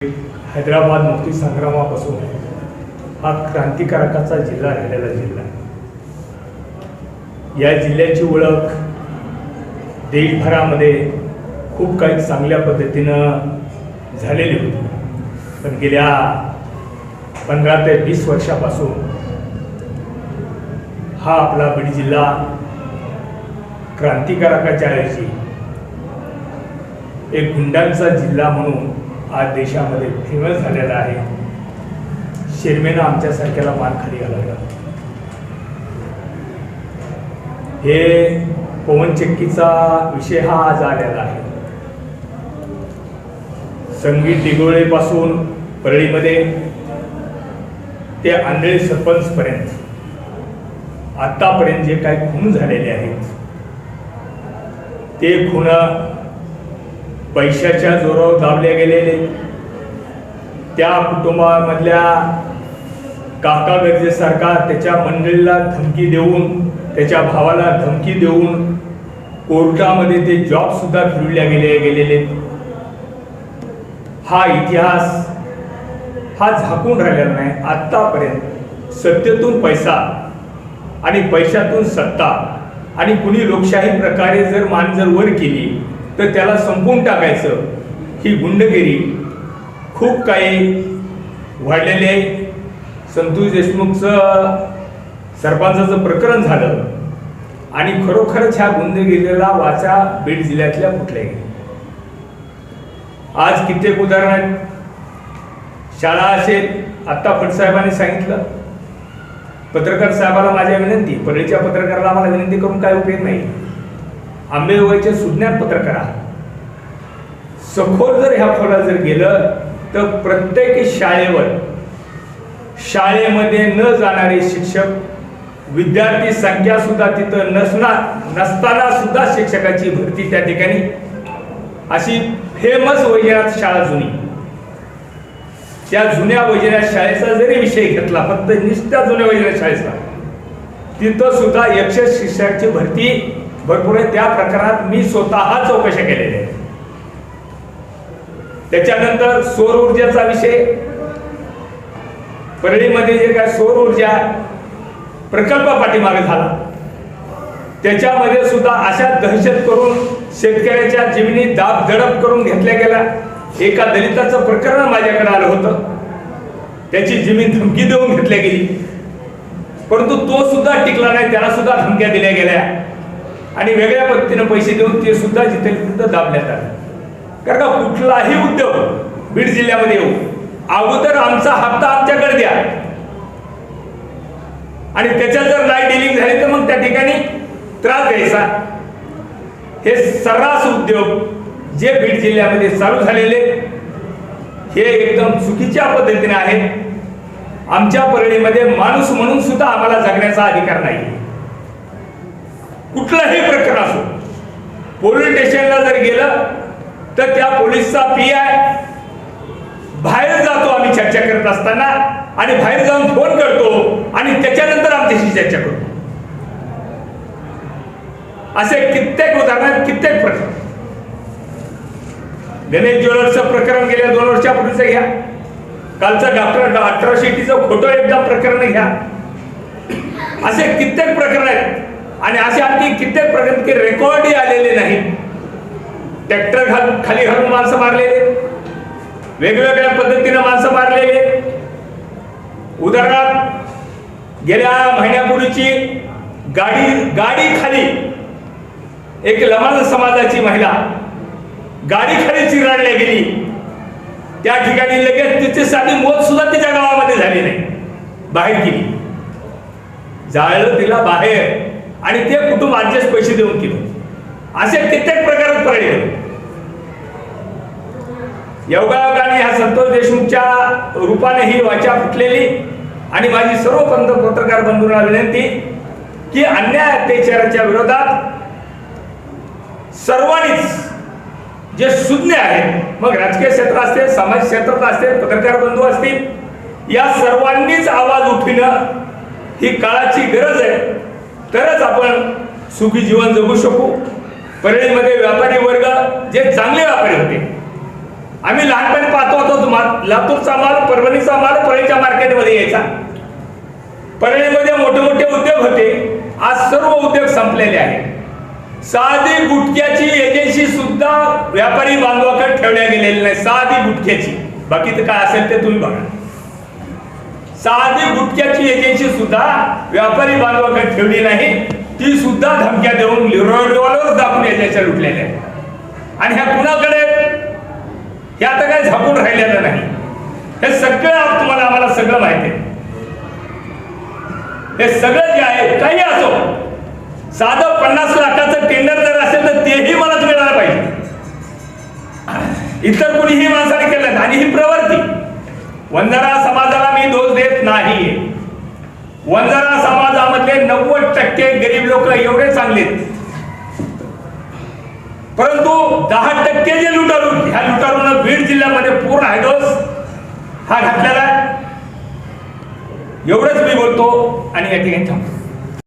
हैदराबाद मुक्ती संग्रामापासून हा क्रांतिकारकाचा जिल्हा राहिलेला जिल्हा आहे. या जिल्ह्याची ओळख देशभरामध्ये खूप काही चांगल्या पद्धतीनं झालेली होती पण गेल्या पंधरा ते वीस वर्षापासून हा आपला बीड जिल्हा क्रांतिकारकाच्या ऐवजी एक गुंडांचा जिल्हा म्हणून आज देशामध्ये फेमस झालेला आहे. शिरमेनं आमच्यासारख्याला मान खाली घालायला. हे पवनचक्कीचा विषय हा आज आलेला आहे. संगीत दिगोळेपासून परळीमध्ये ते आंधळे सरपंचपर्यंत. आत्तापर्यंत जे काही खून झालेले आहेत ते खून पैशाच्या जोरावर दाबले गेलेले. त्या कुटुंबामधल्या काका गरजेसारखा त्याच्या मंडळीला धमकी देऊन त्याच्या भावाला धमकी देऊन कोर्टामध्ये ते जॉबसुद्धा फिरवल्या गेले गेलेले. हा इतिहास हा झाकून राहिलेला नाही. आत्तापर्यंत सत्तेतून पैसा आणि पैशातून सत्ता आणि कुणी लोकशाही प्रकारे जर मान जर वर केली तर त्याला संपवून टाकायचं. ही गुंडगिरी खूप काही वाढलेले आहे. संतोष देशमुखचं सरपंचाचं प्रकरण झालं. आणि खरोखरच ह्या गुंडगिरीला वाचा बीड जिल्ह्यातल्या कुठल्या आज कित्येक उदाहरण आहेत. शाळा असेल आत्ता फडसाहेबांनी सांगितलं. पत्रकार साहेबाला माझ्या विनंती परळीच्या पत्रकाराला आम्हाला विनंती करून काय उपयोग नाही. आंबेजोगाईचे सुज्ञान पत्रकार आहात. सखोल जर ह्या खोला जर गेलं तर प्रत्येक शाळेवर शाळेमध्ये न जाणारे शिक्षक विद्यार्थी संख्या सुद्धा तिथं नसणार नसताना सुद्धा शिक्षकाची भरती त्या ठिकाणी. अशी फेमस वैजनाथ शाळा जुनी. त्या जुन्या वैजनाथ शाळेचा जरी विषय घेतला फक्त निष्ठा जुन्या वैजनाथ शाळेचा तिथं सुद्धा एकशे शिक्षकाची भरती भरपूर आहे त्या प्रकारात मी स्वतः चौकशा केलेल्या आहेत त्याच्यानंतर सौर ऊर्जेचा विषय. परळीमध्ये जे काय सौर ऊर्जा प्रकल्प पाठीमागे झाला. त्याच्यामध्ये सुद्धा अशा दहशत करून शेतकऱ्याच्या जमिनी दाब दडप करून घेतल्या गेल्या. एका दलिताचं प्रकरण माझ्याकडे आलं होतं. त्याची जमीन धमकी देऊन घेतल्या गेली. परंतु तो सुद्धा टिकला नाही त्याला सुद्धा धमक्या दिल्या गेल्या. आणि वेगळ्या पद्धतीनं पैसे देऊन ते सुद्धा जिथे तिथं दाबण्यात आलं. कारण का कुठलाही उद्योग बीड जिल्ह्यामध्ये येऊ अगोदर आमचा हप्ता आमच्याकडे द्या. आणि त्याच्यात जर नाही डिलिंग झाली तर मग त्या ठिकाणी त्रास द्यायचा. हे सर्रास उद्योग जे बीड जिल्ह्यामध्ये चालू झालेले हे एकदम चुकीच्या पद्धतीने आहेत. आमच्या परळीमध्ये माणूस म्हणून सुद्धा आम्हाला जगण्याचा अधिकार नाही. कुठलंही प्रकरण असो. पोलीस स्टेशनला जर गेलं तर त्या पोलीसचा पी आय बाहेर जातो आम्ही चर्चा करत असताना आणि बाहेर जाऊन फोन करतो आणि त्याच्यानंतर आमच्याशी चर्चा करतो. असे कित्येक उदाहरण कित्येक प्रकरण गणेश ज्वेलर्सचं प्रकरण गेल्या दोन वर्षापूर्वीचं घ्या. कालचं डॉक्टर अठराशेटीचं खोटं एकदा प्रकरण घ्या. असे कित्येक प्रकरण आहेत. आणि असे आणखी कित्येक प्रगती रेकॉर्डही आलेले नाहीत ट्रॅक्टर घाल खाली घालून माणसं मारलेले वेगवेगळ्या पद्धतीनं माणसं मारलेले उदाहरणार्थ गेल्या महिन्यापूर्वीची गाडी गाडी खाली एक लमाज समाजाची महिला गाडी खाली चिराडल्या गेली. त्या ठिकाणी लगेच तिची साधी मोत सुद्धा तिच्या गावामध्ये झाली नाही. बाहेर गेली. जाळलं तिला बाहेर. आणि ते कुटुंब ऍडजस्ट पैसे देऊन केलं. असे कित्येक प्रकारात पडले. योगायोगाने ह्या संतोष देशमुखच्या रूपाने ही वाचा फुटलेली आणि माझी सर्व पंत पत्रकार बंधूंना विनंती की अन्याय अत्याचाराच्या विरोधात सर्वांनीच जे सुज्ञ आहेत मग राजकीय क्षेत्र असते समाज क्षेत्रात असते पत्रकार बंधू असतील या सर्वांनीच आवाज उठविणं ही काळाची गरज आहे. तरच आपण सुखी जीवन जगू शकू. परळीमध्ये व्यापारी वर्ग जे चांगले व्यापारी होते. आम्ही लहानपणी पाहतो होतो लातूरचा माल परभणीचा माल परळीच्या मार्केटमध्ये यायचा. परळीमध्ये मोठे मोठे उद्योग होते. आज सर्व उद्योग संपलेले आहेत. साधी गुटख्याची एजन्सी सुद्धा व्यापारी बांधवाकडे ठेवल्या गेलेली नाही. साधी गुटख्याची. बाकी तर काय असेल ते तुम्ही बघा. साधी गुटक्याची एजन्सी सुद्धा व्यापारी बांधवाकडे ठेवली नाही ती सुद्धा धमक्या देऊन रिव्हॉल्वर दाखवून एजन्सी लुटलेल्या आणि ह्या कुणाकडे हे आता काय झाकून राहिलेलं नाही. हे सगळं तुम्हाला आम्हाला सगळं माहिती आहे. हे सगळं जे आहे काही असो साधं पन्नास लाखाचं टेंडर जर असेल तर तेही मला मिळालं पाहिजे. इतर कुणीही माणसाने केलं आणि ही प्रवृत्ती वंजारा समाजाला मी दोष देत नाही. वंजारा समाजामधले नव्वद टक्के गरीब लोक एवढे चांगले आहेत. परंतु दहा टक्के जे लुटारू ह्या लुटारून बीड जिल्ह्यामध्ये पूर्ण हायडोस हा घातलेला आहे. एवढंच मी बोलतो आणि या ठिकाणी थांबतो.